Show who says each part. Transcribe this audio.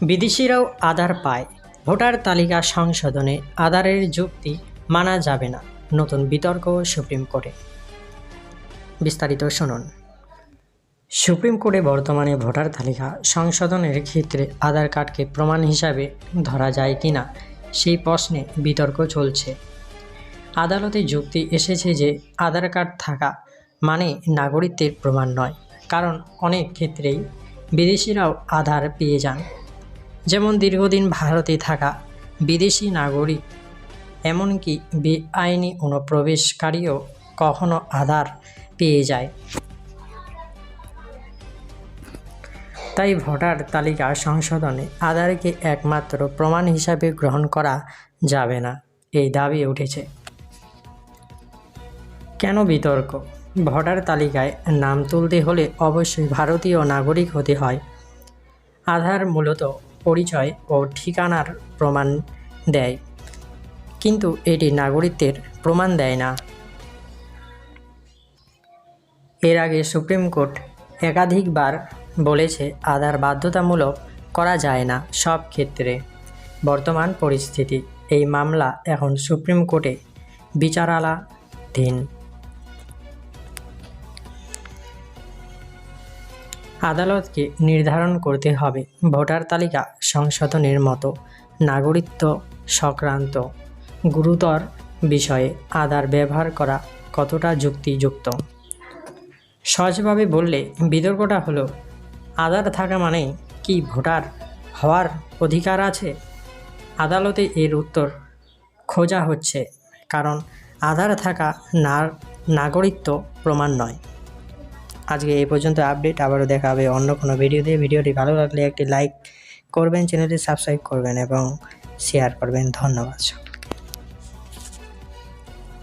Speaker 1: বিদেশিরাও আধার পায়। ভোটার তালিকা সংশোধনে আধারের যুক্তি মানা যাবে না, নতুন বিতর্ক সুপ্রিম কোর্টে। বিস্তারিত শুনুন। সুপ্রিম কোর্টে বর্তমানে ভোটার তালিকা সংশোধনের ক্ষেত্রে আধার কার্ডকে প্রমাণ হিসাবে ধরা যায় কি না সেই প্রশ্নে বিতর্ক চলছে। আদালতে যুক্তি এসেছে যে আধার কার্ড থাকা মানে নাগরিকত্বের প্রমাণ নয়, কারণ অনেক ক্ষেত্রেই বিদেশিরাও আধার পেয়ে যান। যেমন দীর্ঘদিন ভারতে থাকা বিদেশি নাগরিক, এমনকি বেআইনি অনুপ্রবেশকারীও কখনো আধার পেয়ে যায়। তাই ভোটার তালিকা সংশোধনে আধারকে একমাত্র প্রমাণ হিসাবে গ্রহণ করা যাবে না, এই দাবি উঠেছে। কেন বিতর্ক? ভোটার তালিকায় নাম তুলতে হলে অবশ্যই ভারতীয় নাগরিক হতে হয়। আধার মূলত পরিচয় ও ঠিকানার প্রমাণ দেয়। কিন্তু এটি নাগরিকত্বের প্রমাণ দেয় না। এর আগে সুপ্রিম কোর্ট একাধিকবার বলেছে আধার বাধ্যতামূলক করা যায় না সব ক্ষেত্রে। বর্তমান পরিস্থিতি, এই মামলা এখন সুপ্রিম কোর্টে বিচারালাধীন। আদালতকে নির্ধারণ করতে হবে ভোটার তালিকা সংশোধনের মতো। নাগরিকত্ব সংক্রান্ত গুরুতর বিষয়ে আধার ব্যবহার করা কতটা যুক্তিযুক্ত? সহজভাবে বললে বিতর্কটা হলো আধার থাকা মানে কি ভোটার হওয়ার অধিকার আছে? আদালতে এর উত্তর খোঁজা হচ্ছে, কারণ আধার থাকা নাগরিকত্ব প্রমাণ নয়। আজকে এই পর্যন্ত আপডেট, আবারও দেখা হবে অন্য কোনো ভিডিওতে। ভিডিওটি ভালো লাগলে একটি লাইক করবেন, চ্যানেলটি সাবস্ক্রাইব করবেন এবং শেয়ার করবেন। ধন্যবাদ